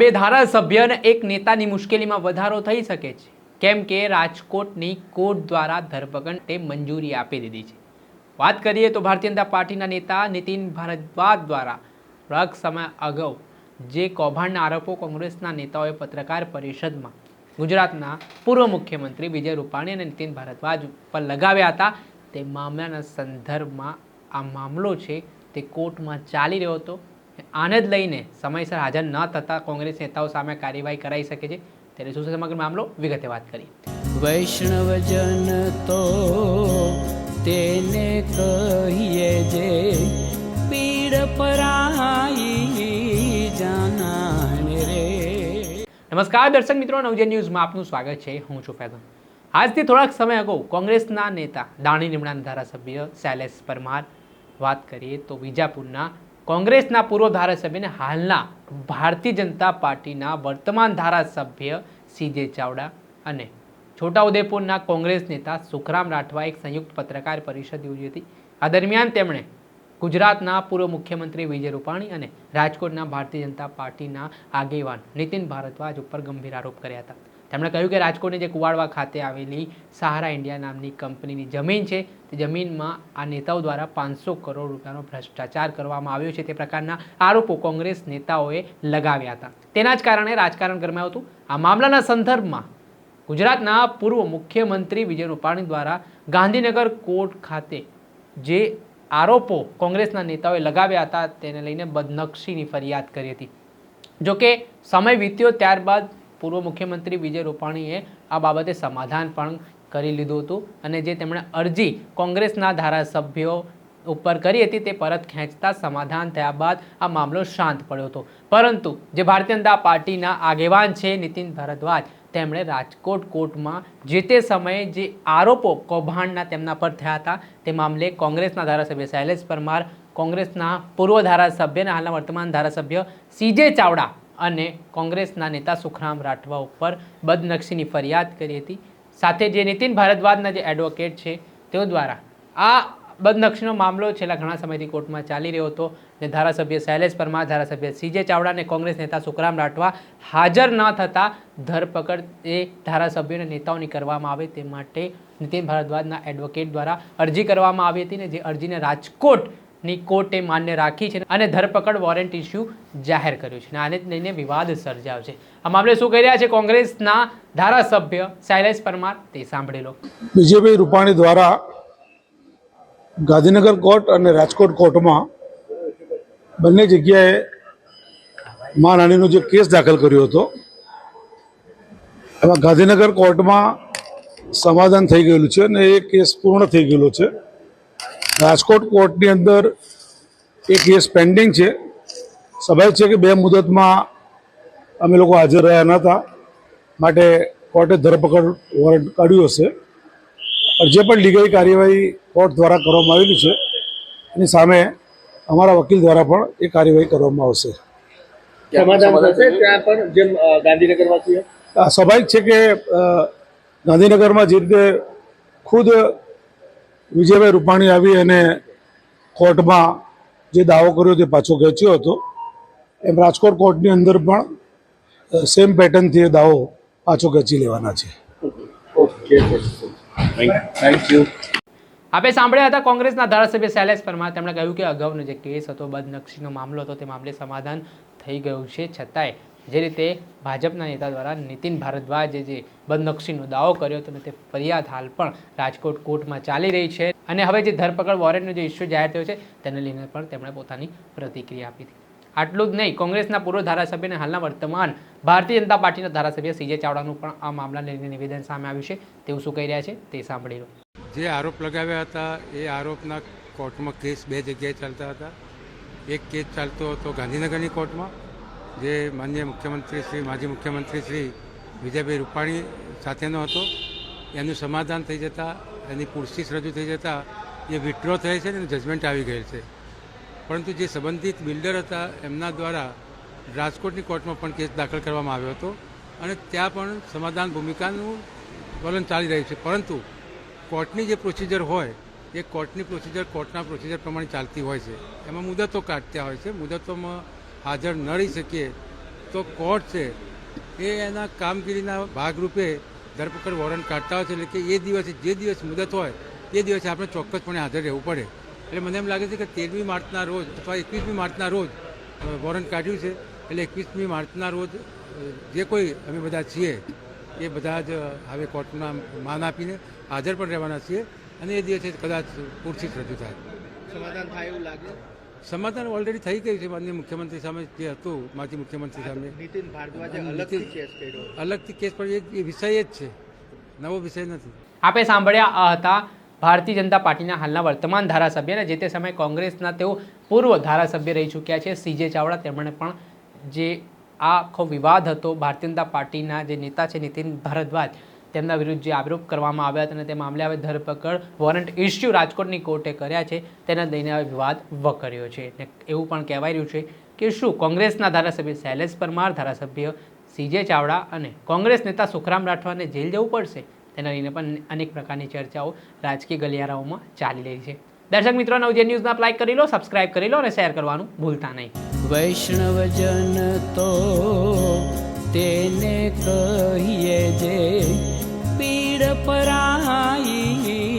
બે ધારાસભ્ય એક નેતાની મુશ્કેલીમાં વધારો થઈ શકે છે. કેમ કે રાજકોટની કોર્ટ દ્વારા ધરપકડને મંજૂરી આપી દીધી છે. વાત કરીએ તો ભારતીય જનતા પાર્ટીના નેતા નીતિન ભારદ્વાજ દ્વારા થોડાક સમય અગાઉ જે કૌભાંડના આરોપો કોંગ્રેસના નેતાઓએ પત્રકાર પરિષદમાં ગુજરાતના પૂર્વ મુખ્યમંત્રી વિજય રૂપાણી અને નીતિન ભારદ્વાજ પર લગાવ્યા હતા. તે મામલાના સંદર્ભમાં આ મામલો છે તે કોર્ટમાં ચાલી રહ્યો હતો. આને જ લઈને સમયસર હાજર ન થતા કોંગ્રેસ નેતાઓ સામે કાર્યવાહી કરાઈ શકે છે. ત્યારે શું સમગ્ર મામલો? વિગતે વાત કરી વૈષ્ણવજન તો તેને કહીએ જે પીડ પરાઈ જાનાને રે. નમસ્કાર દર્શક મિત્રો નવજન ન્યૂઝમાં આપનું સ્વાગત છે. હું છું ફૈઝન આજથી થોડાક સમય અગાઉ કોંગ્રેસના નેતા દાણી નિમણાંત ધારાસભ્ય શૈલેષ પરમાર વાત કરીએ તો વિજાપુરના કોંગ્રેસના પૂર્વ ધારાસભ્યને હાલના ભારતીય જનતા પાર્ટીના વર્તમાન ધારાસભ્ય સીજે ચાવડા અને છોટાઉદેપુરના કોંગ્રેસ નેતા સુખરામ રાઠવા એક સંયુક્ત પત્રકાર પરિષદ યોજી હતી. આ દરમિયાન તેમણે ગુજરાતના પૂર્વ મુખ્યમંત્રી વિજય રૂપાણી અને રાજકોટના ભારતીય જનતા પાર્ટીના આગેવાન નીતિન ભારદ્વાજ ઉપર ગંભીર આરોપ કર્યા હતા. તેમણે કહ્યું કે રાજકોટની જે કુવાડવા ખાતે આવેલી સહારા ઇન્ડિયા નામની કંપનીની જમીન છે, તે જમીનમાં આ નેતાઓ દ્વારા પાંચસો કરોડ રૂપિયાનો ભ્રષ્ટાચાર કરવામાં આવ્યો છે. તે પ્રકારના આરોપો કોંગ્રેસ નેતાઓએ લગાવ્યા હતા. તેના જ કારણે રાજકારણ ગરમાયું હતું. આ મામલાના સંદર્ભમાં ગુજરાતના પૂર્વ મુખ્યમંત્રી વિજય રૂપાણી દ્વારા ગાંધીનગર કોર્ટ ખાતે જે આરોપો કોંગ્રેસના નેતાઓએ લગાવ્યા હતા, તેને લઈને બદનક્ષીની ફરિયાદ કરી હતી. જોકે સમય વીત્યો ત્યારબાદ પૂર્વ મુખ્યમંત્રી વિજય રૂપાણીએ આ બાબતે સમાધાન પણ કરી લીધું હતું અને જે તેમણે અરજી કોંગ્રેસના ધારાસભ્યો ઉપર કરી હતી તે પરત ખેંચતા સમાધાન થયા બાદ આ મામલો શાંત પડ્યો હતો. પરંતુ જે ભારતીય જનતા પાર્ટીના આગેવાન છે નીતિન ભારદ્વાજ, તેમણે રાજકોટ કોર્ટમાં જે તે સમયે જે આરોપો કૌભાંડના તેમના પર થયા હતા તે મામલે કોંગ્રેસના ધારાસભ્ય શૈલેષ પરમાર, કોંગ્રેસના પૂર્વ ધારાસભ્ય અને હાલના વર્તમાન ધારાસભ્ય સીજે ચાવડા અને કોંગ્રેસના નેતા સુખરામ રાઠવા ઉપર બદનક્ષીની ફરિયાદ કરી હતી. સાથે જે નીતિન ભારદ્વાજના જે એડવોકેટ છે, તેઓ દ્વારા આ બદનક્ષીનો મામલો છેલ્લા ઘણા સમયથી કોર્ટમાં ચાલી રહ્યો હતો ને ધારાસભ્ય શૈલેષ પરમાર, ધારાસભ્ય સીજે ચાવડા અને કોંગ્રેસ નેતા સુખરામ રાઠવા હાજર ન થતાં ધરપકડ એ ધારાસભ્યો અને નેતાઓની કરવામાં આવે તે માટે નીતિન ભારદ્વાજના એડવોકેટ દ્વારા અરજી કરવામાં આવી હતી ને જે અરજીને રાજકોટની કોર્ટે માન્ય રાખી છે અને ધરપકડ વોરંટ ઇસ્યુ જાહેર કર્યું છે. આને લઈને વિવાદ સર્જાયો છે. આ મામલે શું કહી રહ્યા છે કોંગ્રેસના ધારાસભ્ય શૈલેષ પરમાર? તે સાંભળી લો. વિજયભાઈ રૂપાણી દ્વારા ગાંધીનગર કોર્ટ અને રાજકોટ કોર્ટમાં બંને જગ્યાએ માનહાનિનો જે કેસ દાખલ કર્યો હતો, એમાં ગાંધીનગર કોર્ટમાં સમાધાન થઈ ગયેલું છે અને એ કેસ પૂર્ણ થઈ ગયેલો છે. રાજકોટ કોર્ટની અંદર એ કેસ પેન્ડિંગ છે. સ્વાભાવિક છે કે બે મુદતમાં અમે લોકો હાજર રહ્યા નહોતા માટે કોર્ટે ધરપકડ વોરંટ કાઢ્યું હશે. પણ જે પણ લીગલ કાર્યવાહી કોર્ટ દ્વારા કરવામાં આવેલી છે એની સામે અમારા વકીલ દ્વારા પણ એ કાર્યવાહી કરવામાં આવશે. સ્વાભાવિક છે? કે ગાંધીનગરમાં જે રીતે ખુદ વિજયભાઈ રૂપાણી આવી અને કોર્ટમાં જે દાવો કર્યો તે પાછો ખેંચ્યો હતો. એમ રાજકોટ કોર્ટની અંદર પણ સેમ પેટર્નથી એ દાવો પાછો ખેંચી લેવાના છે. ઓકે થેન્ક યુ આપણે સાંભળ્યા હતા કોંગ્રેસના ધારાસભ્ય શૈલેષ પરમાર. તેમણે કહ્યું કે અગાઉનો જે કેસ હતો બદનક્ષીનો મામલો હતો તે મામલે સમાધાન થઈ ગયું છે. છતાંય જે રીતે ભાજપના નેતા દ્વારા નીતિન ભારદ્વાજે જે બદનક્ષીનો દાવો કર્યો હતો તે ફરિયાદ હાલ પણ રાજકોટ કોર્ટમાં ચાલી રહી છે. અને હવે જે ધરપકડ વોરંટનો જે ઇસ્યુ જાહેર થયો છે, તેને લઈને પણ તેમણે પોતાની પ્રતિક્રિયા આપી હતી. આટલું જ નહીં, કોંગ્રેસના પૂર્વ ધારાસભ્ય અને હાલના વર્તમાન ભારતીય જનતા પાર્ટીના ધારાસભ્ય સીજે ચાવડાનું પણ આ મામલાને લઈને નિવેદન સામે આવ્યું છે. તેવું શું કહી રહ્યા છે તે સાંભળી લો. જે આરોપ લગાવ્યા હતા, એ આરોપના કોર્ટમાં કેસ બે જગ્યાએ ચાલતા હતા. એક કેસ ચાલતો હતો ગાંધીનગરની કોર્ટમાં જે માનનીય મુખ્યમંત્રી શ્રી, માજી મુખ્યમંત્રી શ્રી વિજયભાઈ રૂપાણી સાથેનો હતો, એનું સમાધાન થઈ જતાં, એની પૂરસીસ રજૂ થઈ જતાં, એ વિથડ્રો થયેલ છે ને જજમેન્ટ આવી ગયેલ છે. પરંતુ જે સંબંધિત બિલ્ડર હતા, એમના દ્વારા રાજકોટની કોર્ટમાં પણ કેસ દાખલ કરવામાં આવ્યો હતો અને ત્યાં પણ સમાધાન ભૂમિકાનું વલણ ચાલી રહ્યું છે. પરંતુ કોર્ટની જે પ્રોસિજર હોય, એ કોર્ટની પ્રોસિજર કોર્ટના પ્રોસિજર પ્રમાણે ચાલતી હોય છે. એમાં મુદતો કાઢતા હોય છે. મુદતોમાં હાજર ન રહી શકીએ તો તો કોર્ટ છે એ એના કામગીરીના ભાગરૂપે ધરપકડ વોરંટ કાઢતા હોય છે. એટલે કે એ દિવસે જે દિવસ મુદત હોય, એ દિવસે આપણે ચોક્કસપણે હાજર રહેવું પડે. એટલે મને એમ લાગે છે કે તેરમી માર્ચના રોજ અથવા એકવીસમી માર્ચના રોજ વોરંટ કાઢ્યું છે. એટલે એકવીસમી માર્ચના રોજ જે કોઈ અમે બધા છીએ, એ બધા જ હવે કોર્ટના માન આપીને હાજર પણ રહેવાના છીએ અને એ દિવસે કદાચ પૂરથી રજૂ થાય. સમાધાન થાય એવું લાગે? સમાધાન ઓલરેડી થઈ ગયું છે માનનીય મુખ્યમંત્રી સામે જે હતું માજી મુખ્યમંત્રી સામે. નીતિન ભારદ્વાજે અલગથી કેસ કર્યો. અલગથી કેસ પણ એ- વિષય જ છે. નવો વિષય નથી. આપે સાંભળ્યા આ હતા ભારતીય જનતા પાર્ટીના હાલના વર્તમાન ધારાસભ્ય અને જે તે સમયે કોંગ્રેસના તેઓ પૂર્વ ધારાસભ્ય રહી ચૂક્યા છે સીજે ચાવડા. તેમણે પણ જે આખો વિવાદ હતો ભારતીય જનતા પાર્ટીના જે નેતા છે નીતિન ભારદ્વાજ તેમના વિરુદ્ધ જે આરોપ કરવામાં આવ્યા હતા અને તે મામલે હવે ધરપકડ વોરંટ ઇસ્યુ રાજકોટની કોર્ટે કર્યા છે, તેને લઈને હવે વિવાદ વકર્યો છે. અને એવું પણ કહેવાય રહ્યું છે કે શું કોંગ્રેસના ધારાસભ્ય શૈલેષ પરમાર, ધારાસભ્ય સીજે ચાવડા અને કોંગ્રેસ નેતા સુખરામ રાઠવાને જેલ જવું પડશે? તેના લઈને પણ અનેક પ્રકારની ચર્ચાઓ રાજકીય ગલિયારાઓમાં ચાલી રહી છે. દર્શક મિત્રો, નવજે ન્યૂઝના લાઈક કરી લો, સબસ્ક્રાઇબ કરી લો અને શેર કરવાનું ભૂલતા નહીં. વૈષ્ણવજન તો તેને કહીએ જે પીડ પરાઈ